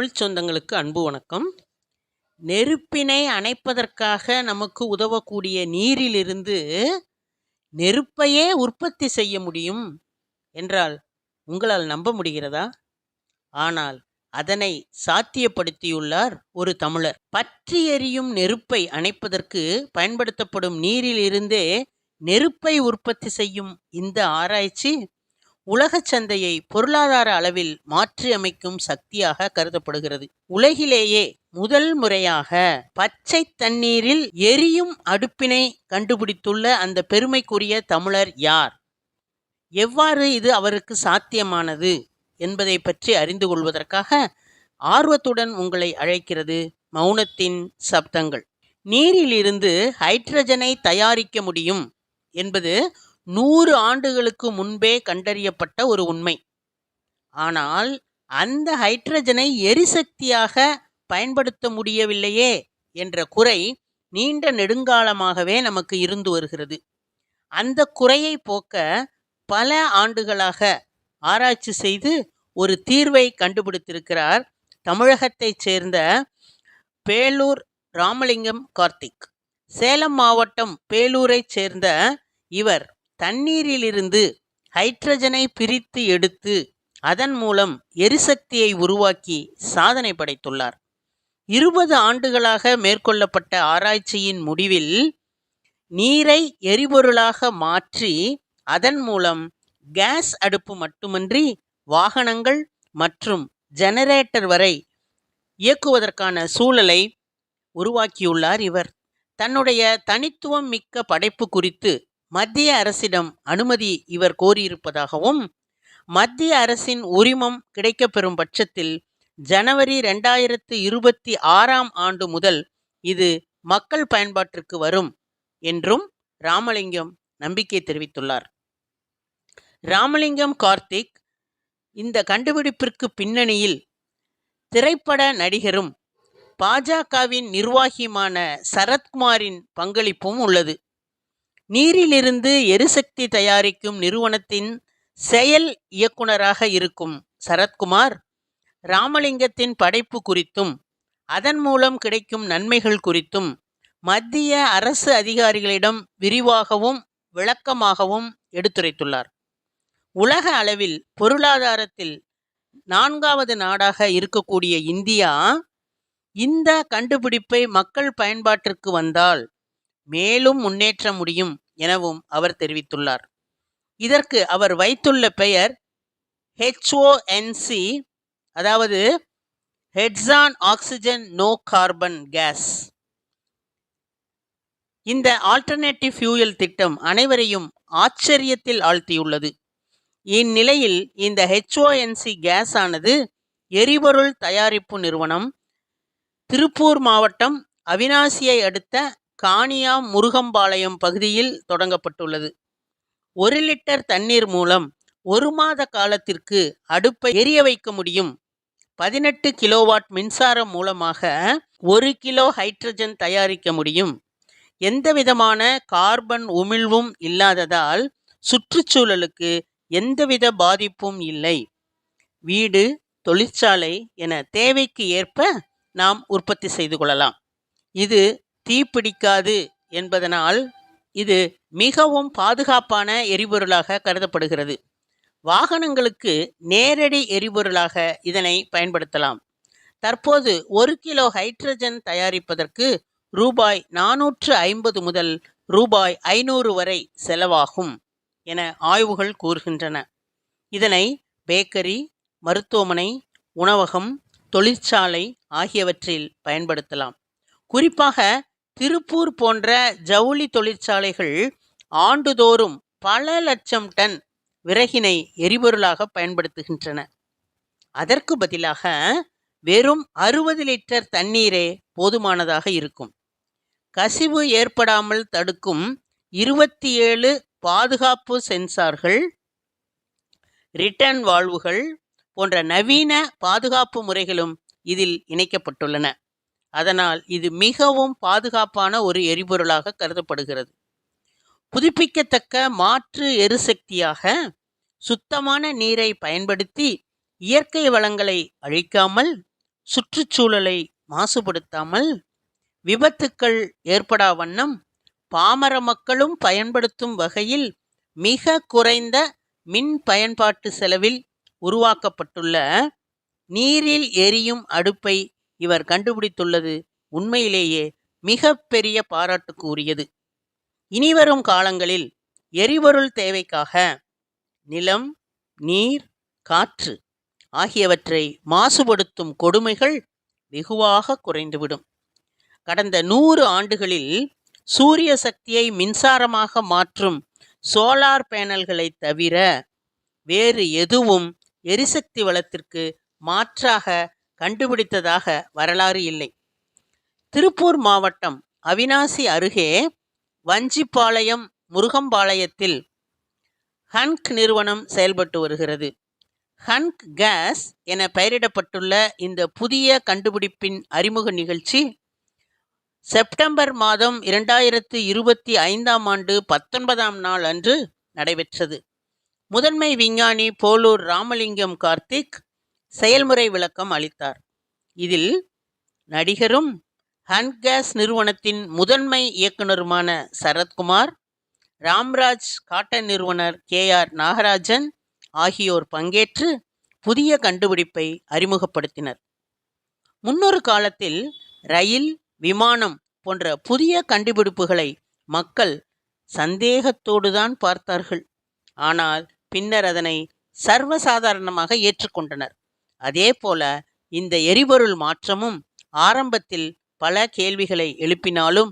தமிழ் சொந்தங்களுக்கு அன்பு வணக்கம். நெருப்பினை அணைப்பதற்காக நமக்கு உதவக்கூடிய நீரிலிருந்து நெருப்பையே உற்பத்தி செய்ய முடியும் என்றால் உங்களால் நம்ப முடிகிறதா? ஆனால் அதனை சாத்தியப்படுத்தியுள்ளார் ஒரு தமிழர். பற்றி எரியும் நெருப்பை அணைப்பதற்கு பயன்படுத்தப்படும் நீரிலிருந்தே நெருப்பை உற்பத்தி செய்யும் இந்த ஆராய்ச்சி உலகச் சந்தையை பொருளாதார அளவில் மாற்றியமைக்கும் சக்தியாக கருதப்படுகிறது. உலகிலேயே முதல் முறையாக பச்சை தண்ணீரில் எரியும் அடுப்பினை கண்டுபிடித்துள்ள அந்த பெருமைக்குரிய தமிழர் யார்? எவ்வாறு இது அவருக்கு சாத்தியமானது என்பதை பற்றி அறிந்து கொள்வதற்காக ஆர்வத்துடன் உங்களை அழைக்கிறது மௌனத்தின் சப்தங்கள். நீரிலிருந்து ஹைட்ரஜனை தயாரிக்க முடியும் என்பது நூறு ஆண்டுகளுக்கு முன்பே கண்டறியப்பட்ட ஒரு உண்மை. ஆனால் அந்த ஹைட்ரஜனை எரிசக்தியாக பயன்படுத்த முடியவில்லையே என்ற குறை நீண்ட நெடுங்காலமாகவே நமக்கு இருந்து வருகிறது. அந்த குறையை போக்க பல ஆண்டுகளாக ஆராய்ச்சி செய்து ஒரு தீர்வை கண்டுபிடித்திருக்கிறார் தமிழகத்தைச் சேர்ந்த பேலூர் ராமலிங்கம் கார்த்திக். சேலம் மாவட்டம் பேலூரைச் சேர்ந்த இவர். தண்ணீரிலிருந்து ஹைட்ரஜனை பிரித்து எடுத்து அதன் மூலம் எரிசக்தியை உருவாக்கி சாதனை படைத்துள்ளார். இருபது ஆண்டுகளாக மேற்கொள்ளப்பட்ட ஆராய்ச்சியின் முடிவில் நீரை எரிபொருளாக மாற்றி அதன் மூலம் கேஸ் அடுப்பு மட்டுமன்றி வாகனங்கள் மற்றும் ஜெனரேட்டர் வரை இயக்குவதற்கான சூழலை உருவாக்கியுள்ளார் இவர். தன்னுடைய தனித்துவம் மிக்க படைப்பு குறித்து மத்திய அரசிடம் அனுமதி இவர் கோரியிருப்பதாகவும் மத்திய அரசின் உரிமம் கிடைக்கப்பெறும் பட்சத்தில் ஜனவரி ரெண்டாயிரத்து இருபத்தி ஆறாம் ஆண்டு முதல் இது மக்கள் பயன்பாட்டிற்கு வரும் என்றும் ராமலிங்கம் நம்பிக்கை தெரிவித்துள்ளார். ராமலிங்கம் கார்த்திக் இந்த கண்டுபிடிப்பிற்கு பின்னணியில் திரைப்பட நடிகரும் பாஜகவின் நிர்வாகியுமான சரத்குமாரின் பங்களிப்பும் உள்ளது. நீரிலிருந்து எரிசக்தி தயாரிக்கும் நிறுவனத்தின் செயல் இயக்குனராக இருக்கும் சரத்குமார் ராமலிங்கத்தின் படைப்பு குறித்தும் அதன் மூலம் கிடைக்கும் நன்மைகள் குறித்தும் மத்திய அரசு அதிகாரிகளிடம் விரிவாகவும் விளக்கமாகவும் எடுத்துரைத்துள்ளார். உலக அளவில் பொருளாதாரத்தில் நான்காவது நாடாக இருக்கக்கூடிய இந்தியா இந்த கண்டுபிடிப்பை மக்கள் பயன்பாட்டிற்கு வந்தால் மேலும் முன்னேற்ற முடியும் எனவும் அவர் தெரிவித்துள்ளார். இதற்கு அவர் வைத்துள்ள பெயர் ஹெச்ஓஎன்சி அதாவது ஹெட்ஸான் ஆக்சிஜன் நோ கார்பன் கேஸ் இந்த ஆல்டர்னேட்டிவ் ஃபியூயல் திட்டம் அனைவரையும் ஆச்சரியத்தில் ஆழ்த்தியுள்ளது. இந்நிலையில் இந்த ஹெச்ஓஎன்சி கேஸ் ஆனது எரிபொருள் தயாரிப்பு நிறுவனம் திருப்பூர் மாவட்டம் அவினாசியை அடுத்த காணியா முருகம்பாளையம் பகுதியில் தொடங்கப்பட்டுள்ளது. ஒரு லிட்டர் தண்ணீர் மூலம் ஒரு மாத காலத்திற்கு அடுப்பை எரிய வைக்க முடியும். பதினெட்டு கிலோவாட் மின்சாரம் மூலமாக ஒரு கிலோ ஹைட்ரஜன் தயாரிக்க முடியும். எந்தவிதமான கார்பன் உமிழ்வும் இல்லாததால் சுற்றுச்சூழலுக்கு எந்தவித பாதிப்பும் இல்லை. வீடு தொழிற்சாலை என தேவைக்கு ஏற்ப நாம் உற்பத்தி செய்து கொள்ளலாம். இது தீப்பிடிக்காது என்பதனால் இது மிகவும் பாதுகாப்பான எரிபொருளாக கருதப்படுகிறது. வாகனங்களுக்கு நேரடி எரிபொருளாக இதனை பயன்படுத்தலாம். தற்போது ஒரு கிலோ ஹைட்ரஜன் தயாரிப்பதற்கு ரூபாய் நானூற்று ஐம்பது முதல் ரூபாய் ஐநூறு வரை செலவாகும் என ஆய்வுகள் கூறுகின்றன. இதனை பேக்கரி மருத்துவமனை உணவகம் தொழிற்சாலை ஆகியவற்றில் பயன்படுத்தலாம். குறிப்பாக திருப்பூர் போன்ற ஜவுளி தொழிற்சாலைகள் ஆண்டுதோறும் பல லட்சம் டன் விறகினை எரிபொருளாக பயன்படுத்துகின்றன. அதற்கு பதிலாக வெறும் அறுபது லிட்டர் தண்ணீரே போதுமானதாக இருக்கும். கசிவு ஏற்படாமல் தடுக்கும் இருபத்தி ஏழு பாதுகாப்பு சென்சார்கள் ரிட்டர்ன் வாழ்வுகள் போன்ற நவீன பாதுகாப்பு முறைகளும் இதில் இணைக்கப்பட்டுள்ளன. அதனால் இது மிகவும் பாதுகாப்பான ஒரு எரிபொருளாக கருதப்படுகிறது. புதுப்பிக்கத்தக்க மாற்று எரிசக்தியாக சுத்தமான நீரை பயன்படுத்தி இயற்கை வளங்களை அழிக்காமல் சுற்றுச்சூழலை மாசுபடுத்தாமல் விபத்துக்கள் ஏற்படா வண்ணம் பாமர மக்களும் பயன்படுத்தும் வகையில் மிக குறைந்த மின் பயன்பாட்டு செலவில் உருவாக்கப்பட்டுள்ள நீரில் எரியும் அடுப்பை இவர் கண்டுபிடித்துள்ளது உண்மையிலேயே மிக பெரிய பாராட்டுக்கு உரியது இனிவரும் காலங்களில் எரிபொருள் தேவைக்காக நிலம் நீர் காற்று ஆகியவற்றை மாசுபடுத்தும் கொடுமைகள் வெகுவாக குறைந்துவிடும். கடந்த நூறு ஆண்டுகளில் சூரிய சக்தியை மின்சாரமாக மாற்றும் சோலார் பேனல்களை தவிர வேறு எதுவும் எரிசக்தி வளத்திற்கு மாற்றாக கண்டுபிடித்ததாக வரலாறு இல்லை. திருப்பூர் மாவட்டம் அவினாசி அருகே வஞ்சிப்பாளையம் முருகம்பாளையத்தில் ஹன்க் நிறுவனம் செயல்பட்டு வருகிறது. ஹன்க் கேஸ் என பெயரிடப்பட்டுள்ள இந்த புதிய கண்டுபிடிப்பின் அறிமுக நிகழ்ச்சி செப்டம்பர் மாதம் இரண்டாயிரத்து இருபத்தி ஐந்தாம் ஆண்டு பத்தொன்பதாம் நாள் அன்று நடைபெற்றது. முதன்மை விஞ்ஞானி போலூர் ராமலிங்கம் கார்த்திக் செயல்முறை விளக்கம் அளித்தார். இதில் நடிகரும் ஹன்கேஸ் நிறுவனத்தின் முதன்மை இயக்குனருமான சரத்குமார் ராம்ராஜ் காட்டன் நிறுவனர் கே ஆர் நாகராஜன் ஆகியோர் பங்கேற்று புதிய கண்டுபிடிப்பை அறிமுகப்படுத்தினர். முன்னொரு காலத்தில் ரயில் விமானம் போன்ற புதிய கண்டுபிடிப்புகளை மக்கள் சந்தேகத்தோடுதான் பார்த்தார்கள். ஆனால் பின்னர் அதனை சர்வசாதாரணமாக ஏற்றுக்கொண்டனர். அதேபோல இந்த எரிபொருள் மாற்றமும் ஆரம்பத்தில் பல கேள்விகளை எழுப்பினாலும்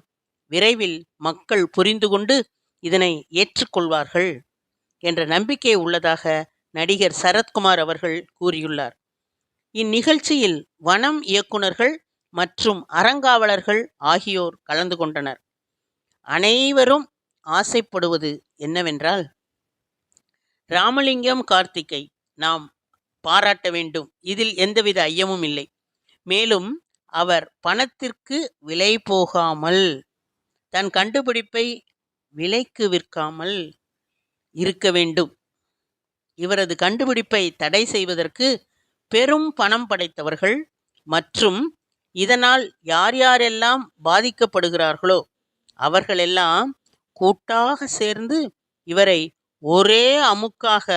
விரைவில் மக்கள் புரிந்து கொண்டு இதனை ஏற்றுக்கொள்வார்கள் என்ற நம்பிக்கை உள்ளதாக நடிகர் சரத்குமார் அவர்கள் கூறியுள்ளார். இந்நிகழ்ச்சியில் வனம் இயக்குனர்கள் மற்றும் அறங்காவலர்கள் ஆகியோர் கலந்து கொண்டனர். அனைவரும் ஆசைப்படுவது என்னவென்றால் ராமலிங்கம் கார்த்திகை நாம் பாராட்ட வேண்டும். இதில் எந்தவித ஐயமும் இல்லை. மேலும் அவர் பணத்திற்கு விலை போகாமல் தன் கண்டுபிடிப்பை விலைக்கு விற்காமல் இருக்க வேண்டும். இவரது கண்டுபிடிப்பை தடை செய்வதற்கு பெரும் பணம் படைத்தவர்கள் மற்றும் இதனால் யார் யாரெல்லாம் பாதிக்கப்படுகிறார்களோ அவர்களெல்லாம் கூட்டாக சேர்ந்து இவரை ஒரே அமுக்காக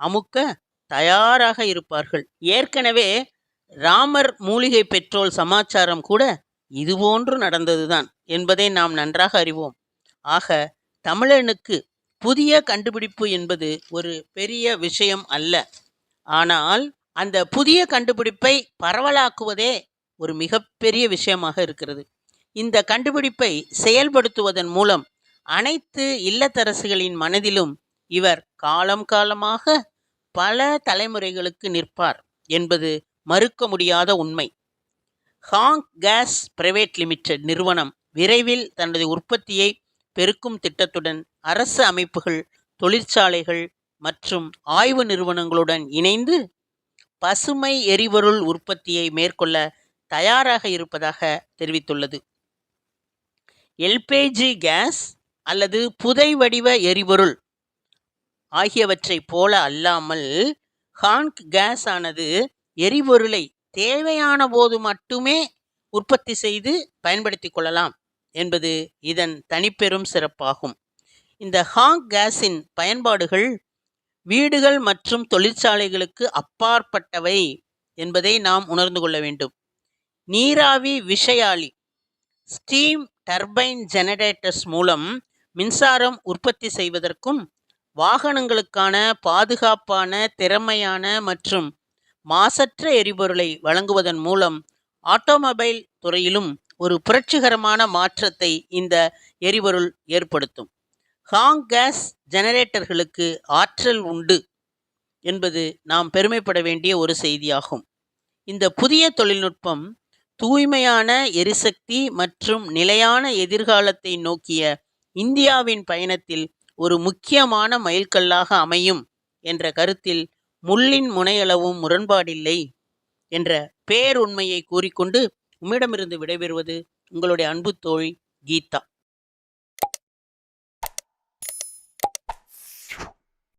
அமுக்க தயாராக இருப்பார்கள். ஏற்கனவே ராமர் மூலிகை பெட்ரோல் சமாச்சாரம் கூட இதுபோன்று நடந்ததுதான் என்பதை நாம் நன்றாக அறிவோம். ஆக தமிழனுக்கு புதிய கண்டுபிடிப்பு என்பது ஒரு பெரிய விஷயம் அல்ல. ஆனால் அந்த புதிய கண்டுபிடிப்பை பரவலாக்குவதே ஒரு மிகப்பெரிய விஷயமாக இருக்கிறது. இந்த கண்டுபிடிப்பை செயல்படுத்துவதன் மூலம் அனைத்து இல்லத்தரசிகளின் மனதிலும் இவர் காலம் காலமாக பல தலைமுறைகளுக்கு நிற்பார் என்பது மறுக்க முடியாத உண்மை. ஹாங் கேஸ் பிரைவேட் லிமிடெட் நிறுவனம் விரைவில் தனது உற்பத்தியை பெருக்கும் திட்டத்துடன் அரசு அமைப்புகள் தொழிற்சாலைகள் மற்றும் ஆய்வு நிறுவனங்களுடன் இணைந்து பசுமை எரிபொருள் உற்பத்தியை மேற்கொள்ள தயாராக இருப்பதாக தெரிவித்துள்ளது. எல்பிஜி கேஸ் அல்லது புதை வடிவ எரிபொருள் ஆகியவற்றைப் போல அல்லாமல் ஹான்க் கேஸ் ஆனது எரிபொருளை தேவையான போது மட்டுமே உற்பத்தி செய்து பயன்படுத்தி கொள்ளலாம் என்பது இதன் தனிப்பெரும் சிறப்பாகும். இந்த ஹாங் கேஸின் பயன்பாடுகள் வீடுகள் மற்றும் தொழிற்சாலைகளுக்கு அப்பாற்பட்டவை என்பதை நாம் உணர்ந்து கொள்ள வேண்டும். நீராவி விஷயாலி ஸ்டீம் டர்பைன் ஜெனரேட்டர்ஸ் மூலம் மின்சாரம் உற்பத்தி செய்வதற்கும் வாகனங்களுக்கான பாதுகாப்பான திறமையான மற்றும் மாசற்ற எரிபொருளை வழங்குவதன் மூலம் ஆட்டோமொபைல் துறையிலும் ஒரு புரட்சிகரமான மாற்றத்தை இந்த எரிபொருள் ஏற்படுத்தும். ஹாங் கேஸ் ஜெனரேட்டர்களுக்கு ஆற்றல் உண்டு என்பது நாம் பெருமைப்பட வேண்டிய ஒரு செய்தியாகும். இந்த புதிய தொழில்நுட்பம் தூய்மையான எரிசக்தி மற்றும் நிலையான எதிர்காலத்தை நோக்கிய இந்தியாவின் பயணத்தில் ஒரு முக்கியமான மைல்கல்லாக அமையும் என்ற கருத்தில் முள்ளின் முனையளவும் முரண்பாடில்லை என்ற பேருண்மையை கூறிக்கொண்டு உம்மிடமிருந்து விடைபெறுவது உங்களுடைய அன்பு தோழி கீதா.